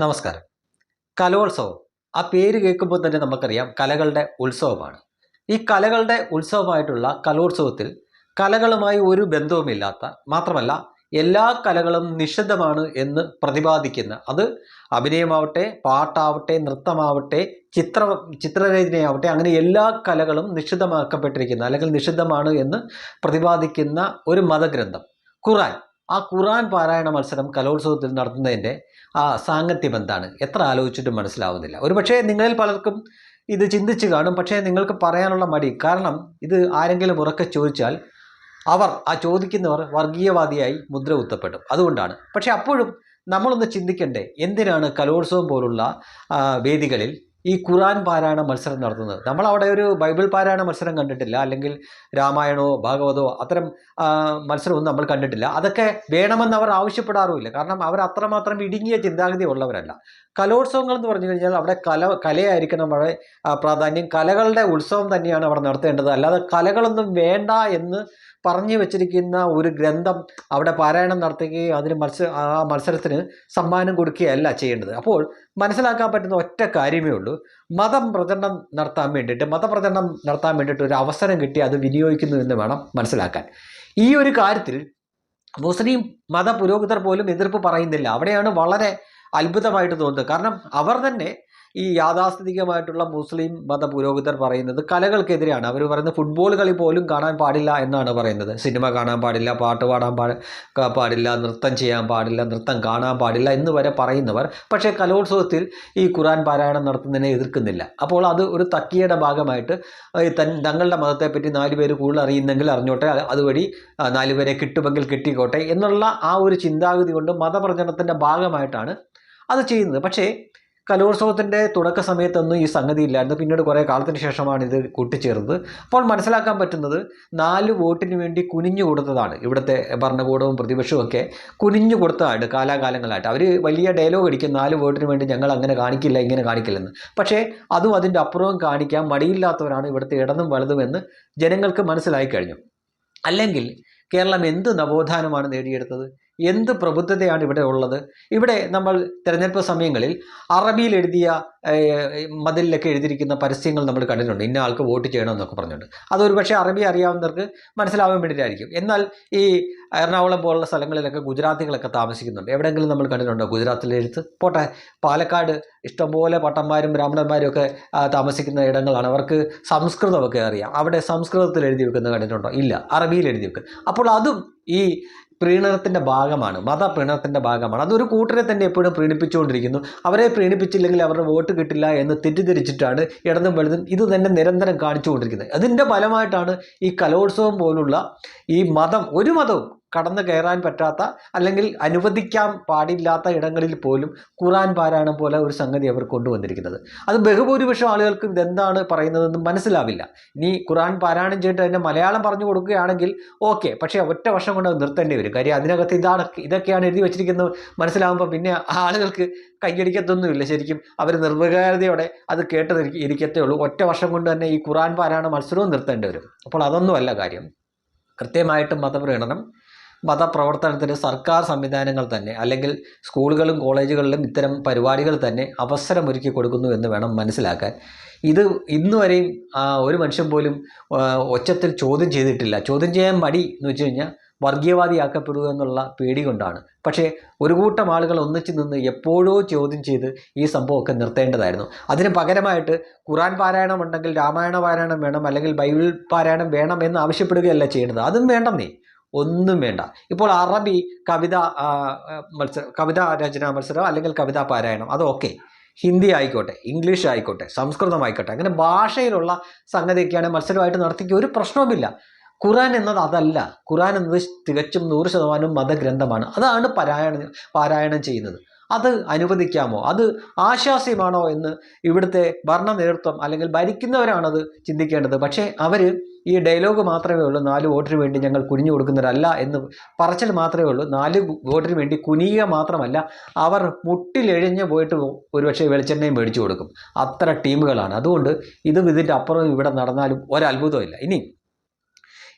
നമസ്കാരം. കലോത്സവം. ആ പേര് കേൾക്കുമ്പോൾ തന്നെ നമുക്കറിയാം കലകളുടെ ഉത്സവമാണ്. ഈ കലകളുടെ ഉത്സവമായിട്ടുള്ള കലോത്സവത്തിൽ കലകളുമായി ഒരു ബന്ധവുമില്ലാത്ത മാത്രമല്ല എല്ലാ കലകളും നിഷിദ്ധമാണ് എന്ന് പ്രതിപാദിക്കുന്ന അത് അഭിനയമാവട്ടെ പാട്ടാവട്ടെ നൃത്തമാവട്ടെ ചിത്ര ചിത്രരചനയാവട്ടെ അങ്ങനെ എല്ലാ കലകളും നിഷിദ്ധമാക്കപ്പെട്ടിരിക്കുന്ന അല്ലെങ്കിൽ നിഷിദ്ധമാണ് എന്ന് പ്രതിപാദിക്കുന്ന ഒരു മതഗ്രന്ഥം. ഖുറാൻ ആ ഖുറാൻ പാരായണ മത്സരം കലോത്സവത്തിൽ നടത്തുന്നതിന്റെ ആ സാങ്കത്യം എന്താണ് എത്ര ആലോചിച്ചിട്ടും മനസ്സിലാവുന്നില്ല. ഒരുപക്ഷേ നിങ്ങളിൽ പലർക്കും ഇത് ചിന്തിച്ച് കാണും. പക്ഷേ നിങ്ങൾക്ക് പറയാനുള്ള മടി. കാരണം ഇത് ആരെങ്കിലും ഉറക്കെ ചോദിച്ചാൽ അവർ ആ ചോദിക്കുന്നവർ വർഗീയവാദിയായി മുദ്ര കുത്തപ്പെടും. അതുകൊണ്ടാണ്. പക്ഷേ അപ്പോഴും നമ്മളൊന്ന് ചിന്തിക്കണ്ടേ എന്തിനാണ് കലോത്സവം പോലുള്ള വേദികളിൽ ഈ ഖുറാൻ പാരായണ മത്സരം നടത്തുന്നത്. നമ്മൾ അവിടെ ഒരു ബൈബിൾ പാരായണ മത്സരം കണ്ടിട്ടില്ല. അല്ലെങ്കിൽ രാമായണമോ ഭാഗവതമോ അത്തരം മത്സരമൊന്നും നമ്മൾ കണ്ടിട്ടില്ല. അതൊക്കെ വേണമെന്ന് അവർ ആവശ്യപ്പെടാറുമില്ല. കാരണം അവർ അത്രമാത്രം ഇടുങ്ങിയ ചിന്താഗതി ഉള്ളവരല്ല. കലോത്സവങ്ങൾ എന്ന് പറഞ്ഞു കഴിഞ്ഞാൽ അവിടെ കല കലയായിരിക്കണം അവിടെ പ്രാധാന്യം. കലകളുടെ ഉത്സവം തന്നെയാണ് അവിടെ നടത്തേണ്ടത്. അല്ലാതെ കലകളൊന്നും വേണ്ട എന്ന് പറഞ്ഞു വെച്ചിരിക്കുന്ന ഒരു ഗ്രന്ഥം അവിടെ പാരായണം നടത്തുകയും അതിന് മത്സര ആ മത്സരത്തിന് സമ്മാനം കൊടുക്കുകയല്ല ചെയ്യേണ്ടത്. അപ്പോൾ മനസ്സിലാക്കാൻ പറ്റുന്ന ഒറ്റ കാര്യമേ ഉള്ളൂ. മതം പ്രചരണം നടത്താൻ വേണ്ടിയിട്ട് മതപ്രചരണം നടത്താൻ വേണ്ടിയിട്ട് ഒരു അവസരം കിട്ടി അത് വിനിയോഗിക്കുന്നു എന്ന് വേണം മനസ്സിലാക്കാൻ. ഈ ഒരു കാര്യത്തിൽ മുസ്ലിം മത പുരോഹിതർ പോലും എതിർപ്പ് പറയുന്നില്ല. അവിടെയാണ് വളരെ അത്ഭുതമായിട്ട് തോന്നുന്നത്. കാരണം അവർ തന്നെ ഈ യാഥാസ്ഥിതികമായിട്ടുള്ള മുസ്ലിം മത പുരോഹിതർ പറയുന്നത് കലകൾക്കെതിരെയാണ്. അവർ പറയുന്നത് ഫുട്ബോൾ കളി പോലും കാണാൻ പാടില്ല എന്നാണ് പറയുന്നത്. സിനിമ കാണാൻ പാടില്ല പാട്ട് പാടാൻ പാ പാടില്ല നൃത്തം ചെയ്യാൻ പാടില്ല നൃത്തം കാണാൻ പാടില്ല എന്ന് വരെ പറയുന്നവർ പക്ഷേ കലോത്സവത്തിൽ ഈ ഖുറാൻ പാരായണം നടത്തുന്നതിനെ എതിർക്കുന്നില്ല. അപ്പോൾ അത് ഒരു തക്കിയുടെ ഭാഗമായിട്ട് തൻ തങ്ങളുടെ മതത്തെപ്പറ്റി നാല് പേര് കൂടുതൽ അറിയുന്നെങ്കിൽ അറിഞ്ഞോട്ടെ അത് അതുവഴി നാല് പേരെ കിട്ടുമെങ്കിൽ കിട്ടിക്കോട്ടെ എന്നുള്ള ആ ഒരു ചിന്താഗതി കൊണ്ട് മതപ്രചരണത്തിന്റെ ഭാഗമായിട്ടാണ് അത് ചെയ്യുന്നത്. പക്ഷേ കലോത്സവത്തിന്റെ തുടക്ക സമയത്തൊന്നും ഈ സംഗതി ഇല്ലായിരുന്നു. പിന്നീട് കുറേ കാലത്തിന് ശേഷമാണ് ഇത് കൂട്ടിച്ചേർന്നത്. അപ്പോൾ മനസ്സിലാക്കാൻ പറ്റുന്നത് നാല് വോട്ടിന് വേണ്ടി കുനിഞ്ഞു കൊടുത്തതാണ് ഇവിടുത്തെ ഭരണകൂടവും പ്രതിപക്ഷവും ഒക്കെ. കുനിഞ്ഞു കൊടുത്തതാണ് കാലാകാലങ്ങളായിട്ട്. അവർ വലിയ ഡയലോഗ് അടിക്കും. നാല് വോട്ടിന് വേണ്ടി ഞങ്ങൾ അങ്ങനെ കാണിക്കില്ല ഇങ്ങനെ കാണിക്കില്ലെന്ന്. പക്ഷേ അതും അതിന്റെ അപ്പുറവും കാണിക്കാൻ മടിയില്ലാത്തവരാണ് ഇവിടുത്തെ ഇടതും വലതുമെന്ന് ജനങ്ങൾക്ക് മനസ്സിലായി കഴിഞ്ഞു. അല്ലെങ്കിൽ കേരളം എന്ത് നവോത്ഥാനമാണ് നേടിയെടുത്തത്? എന്ത് പ്രബുദ്ധതയാണ് ഇവിടെ ഉള്ളത്? ഇവിടെ നമ്മൾ തിരഞ്ഞെടുപ്പ് സമയങ്ങളിൽ അറബിയിൽ എഴുതിയ മതിലൊക്കെ എഴുതിയിരിക്കുന്ന പരസ്യങ്ങൾ നമ്മൾ കണ്ടിട്ടുണ്ട്. ഇന്ന ആൾക്ക് വോട്ട് ചെയ്യണമെന്നൊക്കെ പറഞ്ഞിട്ടുണ്ട്. അതൊരു പക്ഷേ അറബി അറിയാവുന്നവർക്ക് മനസ്സിലാവാൻ വേണ്ടിയിട്ടായിരിക്കും. എന്നാൽ ഈ എറണാകുളം പോലുള്ള സ്ഥലങ്ങളിലൊക്കെ ഗുജറാത്തികളൊക്കെ താമസിക്കുന്നുണ്ട്. എവിടെയെങ്കിലും നമ്മൾ കണ്ടിട്ടുണ്ടോ ഗുജറാത്തിലെ എഴുത്ത് പോട്ടെ പാലക്കാട് ഇഷ്ടംപോലെ പട്ടന്മാരും ബ്രാഹ്മണന്മാരും ഒക്കെ താമസിക്കുന്ന ഇടങ്ങളാണ്. അവർക്ക് സംസ്കൃതമൊക്കെ അറിയാം. അവിടെ സംസ്കൃതത്തിൽ എഴുതി വെക്കുന്നത് കണ്ടിട്ടുണ്ടോ? ഇല്ല. അറബിയിൽ എഴുതി വെക്കും അപ്പോൾ അതും ഈ പ്രീണനത്തിന്റെ ഭാഗമാണ്. മത പ്രീണനത്തിന്റെ ഭാഗമാണ്. അതൊരു കൂട്ടരെ തന്നെ എപ്പോഴും പ്രീണിപ്പിച്ചുകൊണ്ടിരിക്കുന്നു. അവരെ പ്രീണിപ്പിച്ചില്ലെങ്കിൽ അവരുടെ വോട്ട് കിട്ടില്ല എന്ന് തെറ്റിദ്ധരിച്ചിട്ടാണ് ഇടതും വലുതും ഇത് തന്നെ നിരന്തരം കാണിച്ചുകൊണ്ടിരിക്കുന്നത്. അതിന്റെ ഫലമായിട്ടാണ് ഈ കലോത്സവം പോലുള്ള ഈ മതം ഒരു മതവും കടന്നു കയറാൻ പറ്റാത്ത അല്ലെങ്കിൽ അനുവദിക്കാൻ പാടില്ലാത്ത ഇടങ്ങളിൽ പോലും ഖുറാൻ പാരായണം പോലെ ഒരു സംഗതി അവർ കൊണ്ടുവന്നിരിക്കുന്നത്. അത് ബഹുഭൂരിപക്ഷം ആളുകൾക്ക് ഇതെന്താണ് പറയുന്നതെന്ന് മനസ്സിലാവില്ല. ഇനി ഖുറാൻ പാരായണം ചെയ്തിട്ട് അതിന്റെ മലയാളം പറഞ്ഞു കൊടുക്കുകയാണെങ്കിൽ ഓക്കെ പക്ഷേ ഒറ്റ വർഷം കൊണ്ട് നിർത്തേണ്ടി വരും. കാര്യം അതിനകത്ത് ഇതാണ് ഇതൊക്കെയാണ് എഴുതി വെച്ചിരിക്കുന്നത്. മനസ്സിലാകുമ്പോൾ പിന്നെ ആളുകൾക്ക് കൈയടിക്കത്തൊന്നുമില്ല. ശരിക്കും അവർ നിർവികാരതയോടെ അത് കേട്ട് ഇരിക്ക- ഇരിക്കത്തേ ഉള്ളൂ. ഒറ്റ വർഷം കൊണ്ട് തന്നെ ഈ ഖുറാൻ പാരായണ മത്സരവും നിർത്തേണ്ടി വരും. അപ്പോൾ അതൊന്നുമല്ല കാര്യം. കൃത്യമായിട്ടും മതപ്രീണനം മതപ്രവർത്തനത്തിന് സർക്കാർ സംവിധാനങ്ങൾ തന്നെ അല്ലെങ്കിൽ സ്കൂളുകളും കോളേജുകളിലും ഇത്തരം പരിപാടികൾ തന്നെ അവസരമൊരുക്കി കൊടുക്കുന്നു എന്ന് വേണം മനസ്സിലാക്കാൻ. ഇത് ഇന്നുവരെയും വരെയും ഒരു മനുഷ്യൻ പോലും ഒച്ചത്തിൽ ചോദ്യം ചെയ്തിട്ടില്ല. ചോദ്യം ചെയ്യാൻ മടി എന്ന് വെച്ച് കഴിഞ്ഞാൽ വർഗീയവാദിയാക്കപ്പെടുക എന്നുള്ള പേടി കൊണ്ടാണ്. പക്ഷേ ഒരു കൂട്ടം ആളുകൾ ഒന്നിച്ചു നിന്ന് എപ്പോഴോ ചോദ്യം ചെയ്ത് ഈ സംഭവമൊക്കെ നിർത്തേണ്ടതായിരുന്നു. അതിന് പകരമായിട്ട് ഖുറാൻ പാരായണം ഉണ്ടെങ്കിൽ രാമായണ പാരായണം വേണം അല്ലെങ്കിൽ ബൈബിൾ പാരായണം വേണം എന്ന് ആവശ്യപ്പെടുകയല്ല ചെയ്യേണ്ടത്. അതും വേണ്ടെന്നേ. ഒന്നും വേണ്ട. ഇപ്പോൾ അറബി കവിത ആ, കവിതാ രചനാ മത്സരം അല്ലെങ്കിൽ കവിതാ പാരായണം അതൊക്കെ ഹിന്ദി ആയിക്കോട്ടെ ഇംഗ്ലീഷ് ആയിക്കോട്ടെ സംസ്കൃതം ആയിക്കോട്ടെ അങ്ങനെ ഭാഷയിലുള്ള സംഗതിയൊക്കെയാണ് മത്സരമായിട്ട് നടത്തിക്കുക. ഒരു പ്രശ്നവുമില്ല. ഖുറാൻ എന്നത് അതല്ല. ഖുറാൻ എന്നത് തികച്ചും നൂറ് ശതമാനം മതഗ്രന്ഥമാണ്. അതാണ് പാരായണം പാരായണം ചെയ്യുന്നത്. അത് അനുവദിക്കാമോ? അത് ആശാസ്യമാണോ എന്ന് ഇവിടുത്തെ ഭരണ നേതൃത്വം അല്ലെങ്കിൽ ഭരിക്കുന്നവരാണത് ചിന്തിക്കേണ്ടത്. പക്ഷേ അവർ ഈ ഡയലോഗ് മാത്രമേ ഉള്ളൂ നാല് വോട്ടിന് വേണ്ടി ഞങ്ങൾ കുനിഞ്ഞു കൊടുക്കുന്നവരല്ല എന്ന് പറച്ചൽ മാത്രമേ ഉള്ളൂ. നാല് വോട്ടിന് വേണ്ടി കുനിയുക മാത്രമല്ല അവർ മുട്ടിലെഴിഞ്ഞ് പോയിട്ട് ഒരുപക്ഷെ വെളിച്ചെണ്ണയും മേടിച്ചു കൊടുക്കും. അത്ര ടീമുകളാണ്. അതുകൊണ്ട് ഇതും ഇതിന്റെ അപ്പുറം ഇവിടെ നടന്നാലും ഒരത്ഭുതമില്ല ഇനി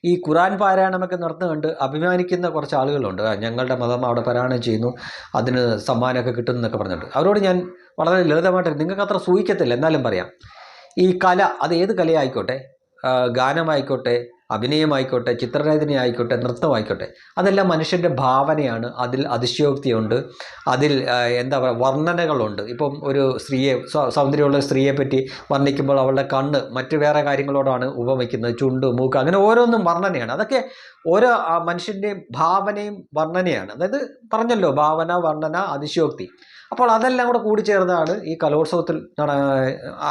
ഈ ഖുറാൻ പാരായണമൊക്കെ നടത്തുന്നുണ്ട് അഭിമാനിക്കുന്ന കുറച്ച് ആളുകളുണ്ട്. ഞങ്ങളുടെ മതം അവിടെ പാരായണം ചെയ്യുന്നു അതിന് സമ്മാനമൊക്കെ കിട്ടും എന്നൊക്കെ പറഞ്ഞിട്ട് അവരോട് ഞാൻ വളരെ ലളിതമായിട്ട് നിങ്ങൾക്ക് അത്ര സൂഹിക്കത്തില്ല എന്നാലും പറയാം. ഈ കല അത് ഏത് കലയായിക്കോട്ടെ? ഗാനമായിക്കോട്ടെ അഭിനയമായിക്കോട്ടെ ചിത്രരചന ആയിക്കോട്ടെ നൃത്തമായിക്കോട്ടെ അതെല്ലാം മനുഷ്യന്റെ ഭാവനയാണ്. അതിൽ അതിശയോക്തിയുണ്ട്. അതിൽ എന്താ പറയുക വർണനകളുണ്ട്. ഇപ്പം ഒരു സ്ത്രീയെ സൗന്ദര്യമുള്ള സ്ത്രീയെ പറ്റി വർണിക്കുമ്പോൾ അവളുടെ കണ്ണ് മറ്റു വേറെ കാര്യങ്ങളോടാണ് ഉപമിക്കുന്നത്. ചുണ്ട് മൂക്ക് അങ്ങനെ ഓരോന്നും വർണനയാണ്. അതൊക്കെ ഓരോ മനുഷ്യന്റെയും ഭാവനയും വർണനയാണ്. അതായത് പറഞ്ഞല്ലോ ഭാവന വർണന അതിശയോക്തി. അപ്പോൾ അതെല്ലാം കൂടെ കൂടിച്ചേർന്നാണ് ഈ കലോത്സവത്തിൽ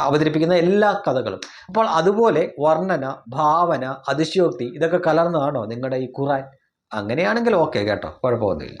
അവതരിപ്പിക്കുന്ന എല്ലാ കഥകളും. അപ്പോൾ അതുപോലെ വർണന ഭാവന അതിശയോക്തി ഇതൊക്കെ കലർന്നതാണോ നിങ്ങളുടെ ഈ ഖുറാൻ അങ്ങനെയാണെങ്കിൽ ഓക്കെ കേട്ടോ കുഴപ്പമൊന്നുമില്ല.